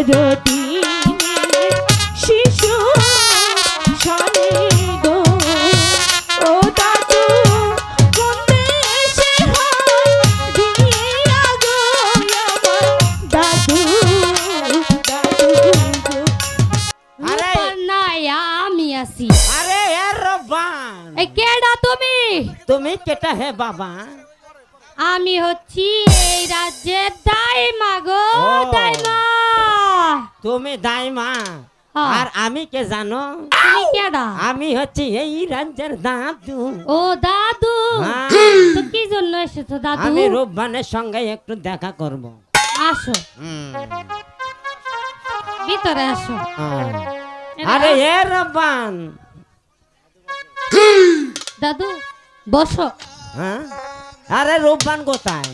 দিনের শিশু আরে রূপার নাই আমি আছি আরে এ রব্বান এই কেডা তুমি? তুমি কেটা হে বাবা? আমি হচ্ছি এই রাজ্যের দাইমা গো। দাইমা। তুমি দাইমা। আর আমি কে জানো? তুমি কেডা আমি হচ্ছি এই রাজ্যের দাদু। ও দাদু। হ্যাঁ। তো কি জন্য এসেছ দাদু? আমি রূপবানের সঙ্গে একটু দেখা করব। আসো। ভিতরে আসো। আরে এ রব্বান দাদু বসো। হ্যাঁ? আরে রূপবান কোথায়?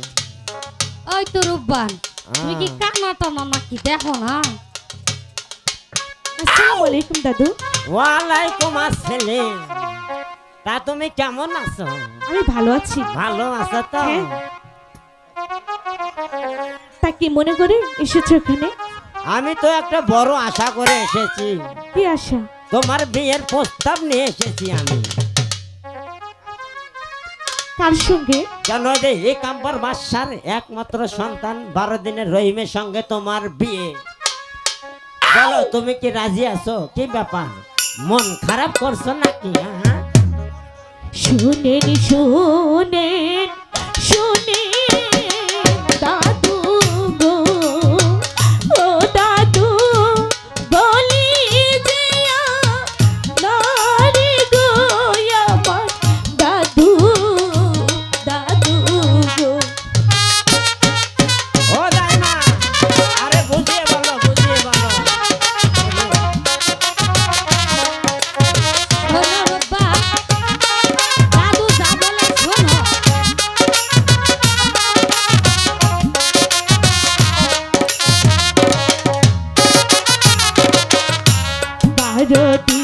ওই তো রূপবান। তুমি কি। কানা টানা নাকি? দেখো না। আসসালামু আলাইকুম দাদু। ওয়ালাইকুম আসসালাম। তা তুমি কেমন আছো? আমি ভালো আছি। ভালো আছো তো? হ্যাঁ। তা কি মনে করে এসেছ এখানে? আমি তো একটা বড় আশা করে এসেছি। কি আশা? তোমার বিয়ের প্রস্তাব নিয়ে এসেছি আমি। কার সঙ্গে কেন যে এই কাম্বার বাসার একমাত্র সন্তান বারো দিনের রহিমের সঙ্গে তোমার বিয়ে। বলো তুমি কি রাজি আছো? কি ব্যাপার? মন খারাপ করছ নাকি হ্যাঁ? শুনেন শুনেন শুনেন যদি